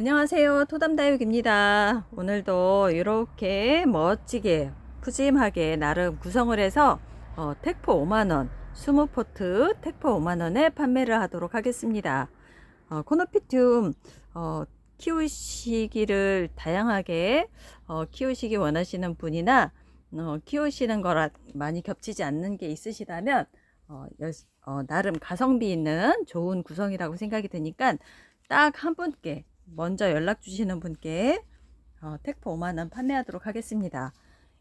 안녕하세요. 토담다육입니다. 오늘도 이렇게 멋지게 푸짐하게 나름 구성을 해서 어, 택포 5만원, 20포트 택포 5만원에 판매를 하도록 하겠습니다. 어, 코노피튬 어, 키우시기를 다양하게 어, 키우시기 원하시는 분이나 어, 키우시는 거라 많이 겹치지 않는 게 있으시다면 어, 여- 어, 나름 가성비 있는 좋은 구성이라고 생각이 드니까 딱 한 분께 먼저 연락 주시는 분께 어, 택포 5만원 판매하도록 하겠습니다.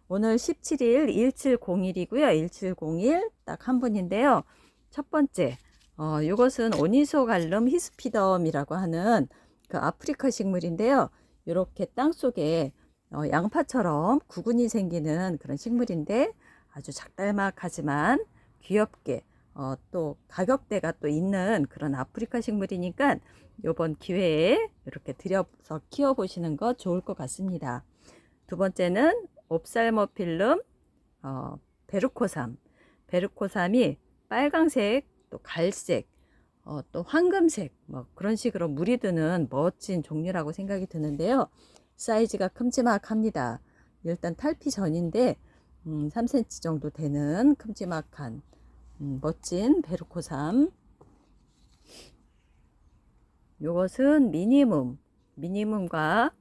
오늘 17일 1701이고요. 1701 딱 한 분인데요. 첫 번째, 어, 이것은 오니소갈름 히스피덤이라고 하는 그 아프리카 식물인데요. 이렇게 땅 속에 어, 양파처럼 구근이 생기는 그런 식물인데 아주 작달막하지만 귀엽게 어, 또 가격대가 또 있는 그런 아프리카 식물이니까 이번 기회에 이렇게 들여서 키워보시는 거 좋을 것 같습니다. 두 번째는 옵살모필름 어, 베르코삼. 베르코삼이 빨강색, 또 갈색, 어, 또 황금색, 뭐 그런 식으로 물이 드는 멋진 종류라고 생각이 드는데요. 사이즈가 큼지막합니다. 일단 탈피 전인데 음, 3cm 정도 되는 큼지막한 음, 멋진 베르코삼. 요것은 미니멈, 미니멈과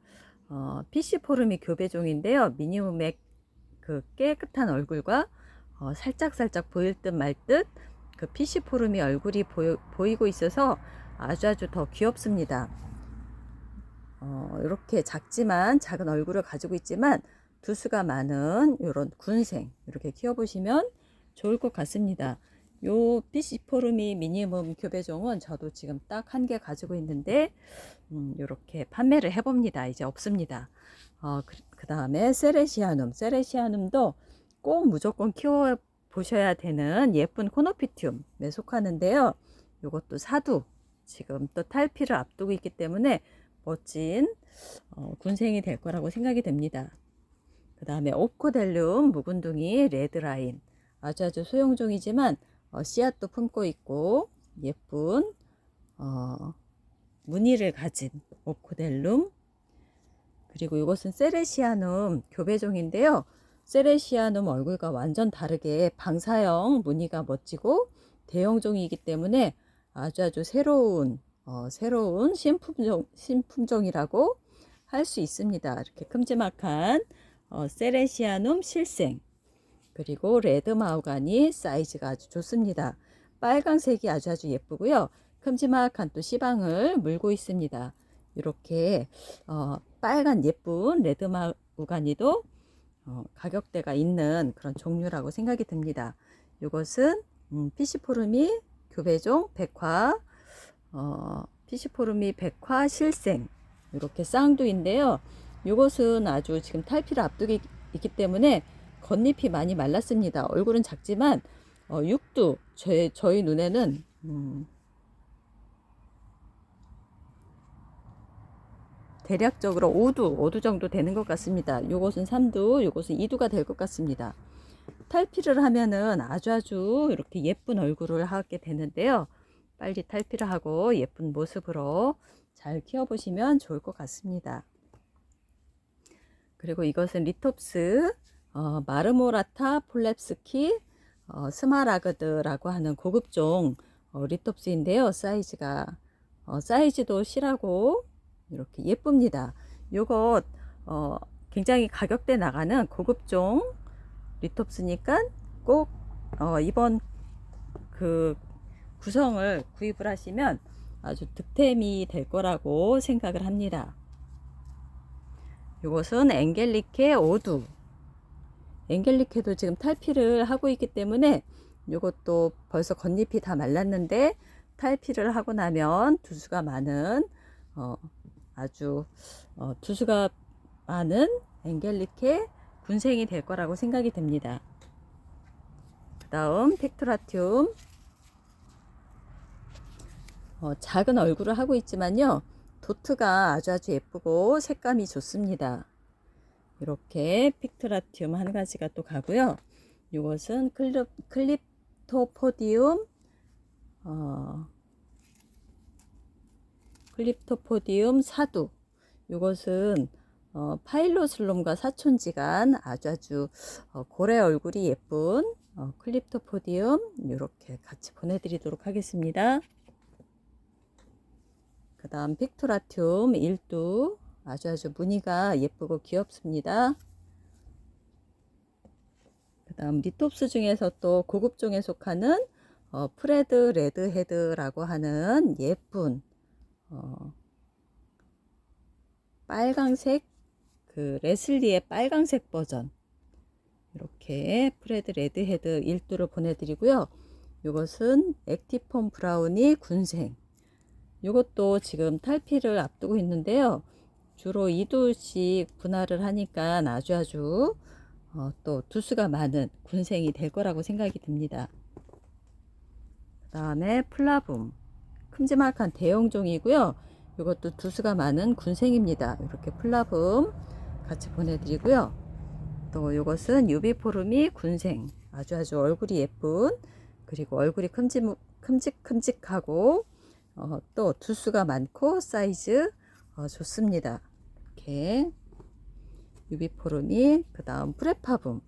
어, PC 포름이 교배종인데요. 미니멈의 그 깨끗한 얼굴과 어, 살짝살짝 보일 듯 말 듯그 PC 포름이 얼굴이 보여, 보이고 있어서 아주 아주 더 귀엽습니다. 어, 이렇게 작지만 작은 얼굴을 가지고 있지만 두수가 많은 이런 군생 이렇게 키워보시면 좋을 것 같습니다. 요 PC 포름이 미니멈 교배종은 저도 지금 딱 한 개 가지고 있는데 음, 이렇게 판매를 해봅니다. 이제 없습니다. 어, 그 다음에 세레시아눔, 세레시아눔도 꼭 무조건 키워 보셔야 되는 예쁜 코노피튬에 속하는데요. 이것도 사두 지금 또 탈피를 앞두고 있기 때문에 멋진 어, 군생이 될 거라고 생각이 됩니다. 그 다음에 오코델륨 묵은둥이 레드라인 아주 아주 소형종이지만 어, 씨앗도 품고 있고 예쁜 어, 무늬를 가진 오코델룸 그리고 이것은 세레시아눔 교배종인데요. 세레시아눔 얼굴과 완전 다르게 방사형 무늬가 멋지고 대형종이기 때문에 아주 아주 새로운 어, 새로운 신품종 신품종이라고 할 수 있습니다. 이렇게 큼지막한 어, 세레시아눔 실생 그리고 레드 마우가니 사이즈가 아주 좋습니다. 빨강색이 아주 아주 예쁘고요. 큼지막한 또 시방을 물고 있습니다. 이렇게 어, 빨간 예쁜 레드 마우가니도 어, 가격대가 있는 그런 종류라고 생각이 듭니다. 이것은 음, 피시포르미 교배종 백화 어, 피시포르미 백화 실생 이렇게 쌍두인데요. 이것은 아주 지금 탈피를 앞두기 있기 때문에 겉잎이 많이 말랐습니다. 얼굴은 작지만 어, 육두 제, 저희 눈에는 음, 대략적으로 5두, 5두 정도 되는 것 같습니다. 요것은 3두, 요것은 2두가 될 것 같습니다. 탈피를 하면은 아주 아주 이렇게 예쁜 얼굴을 하게 되는데요. 빨리 탈피를 하고 예쁜 모습으로 잘 키워보시면 좋을 것 같습니다. 그리고 이것은 리톱스 어, 마르모라타 폴랩스키 어, 스마라그드라고 하는 고급종 어, 리톱스인데요. 사이즈가 어, 사이즈도 실하고 이렇게 예쁩니다. 요것 어, 굉장히 가격대 나가는 고급종 리톱스니까 꼭 어, 이번 그 구성을 구입을 하시면 아주 득템이 될 거라고 생각을 합니다. 이것은 엥겔리케 오두. 엥겔리케도 지금 탈피를 하고 있기 때문에 이것도 벌써 겉잎이 다 말랐는데 탈피를 하고 나면 두수가 많은 어, 아주 어, 두수가 많은 엥겔리케 군생이 될 거라고 생각이 됩니다. 그 다음 팩토라튬 어, 작은 얼굴을 하고 있지만요. 도트가 아주 아주 예쁘고 색감이 좋습니다. 이렇게 픽트라튬 한 가지가 또 가고요. 이것은 클립, 클립토포디움 어, 클립토포디움 사두 이것은 어, 파일로슬롬과 사촌지간 아주 아주 어, 고래 얼굴이 예쁜 어, 클립토포디움 이렇게 같이 보내드리도록 하겠습니다. 그 다음 픽토라튬 일두 아주 아주 무늬가 예쁘고 귀엽습니다. 그 다음 리톱스 중에서 또 고급종에 속하는 어, 프레드 레드헤드라고 하는 예쁜 어, 빨강색 그 레슬리의 빨강색 버전 이렇게 프레드 레드헤드 일두를 보내드리고요. 이것은 액티폼 브라우니 군생 이것도 지금 탈피를 앞두고 있는데요. 주로 2두씩 분할을 하니까 아주 아주 어, 또 두수가 많은 군생이 될 거라고 생각이 듭니다. 그 다음에 플라붐 큼지막한 대형종이고요. 이것도 두수가 많은 군생입니다. 이렇게 플라붐 같이 보내드리고요. 또 이것은 유비포름이 군생 아주 아주 얼굴이 예쁜 그리고 얼굴이 큼직, 큼직큼직하고 어, 또 두수가 많고 사이즈 어, 좋습니다. 이렇게 유비포름이 그 다음 프레파붐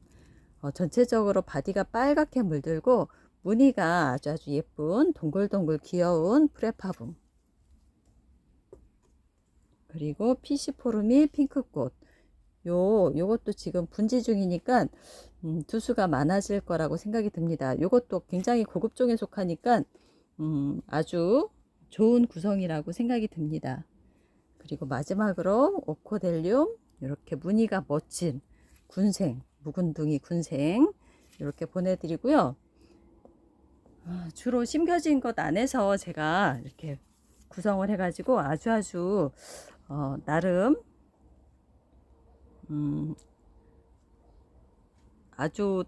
어, 전체적으로 바디가 빨갛게 물들고 무늬가 아주 아주 예쁜 동글동글 귀여운 프레파붐 그리고 피시포름이 핑크꽃 요 요것도 지금 분지 중이니까 음, 두수가 많아질 거라고 생각이 듭니다. 요것도 굉장히 고급종에 속하니까 음, 아주 좋은 구성이라고 생각이 듭니다. 그리고 마지막으로 오코델륨 이렇게 무늬가 멋진 군생 묵은둥이 군생 이렇게 보내드리고요. 아, 주로 심겨진 것 안에서 제가 이렇게 구성을 해가지고 아주 아주 어, 나름 음, 아주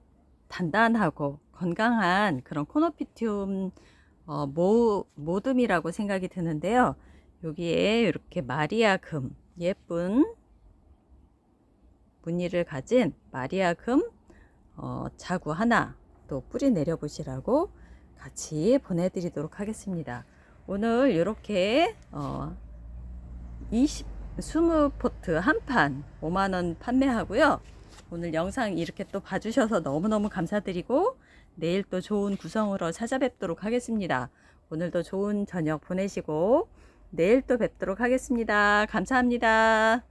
단단하고 건강한 그런 코노피튬 어, 모, 모듬이라고 생각이 드는데요. 여기에 이렇게 마리아 금 예쁜 무늬를 가진 마리아 금 어, 자구 하나 또 뿌리 내려 보시라고 같이 보내드리도록 하겠습니다. 오늘 이렇게 어, 20 20포트 한 판 5만원 판매하고요. 오늘 영상 이렇게 또 봐주셔서 너무너무 감사드리고 내일 또 좋은 구성으로 찾아뵙도록 하겠습니다. 오늘도 좋은 저녁 보내시고 내일 또 뵙도록 하겠습니다. 감사합니다.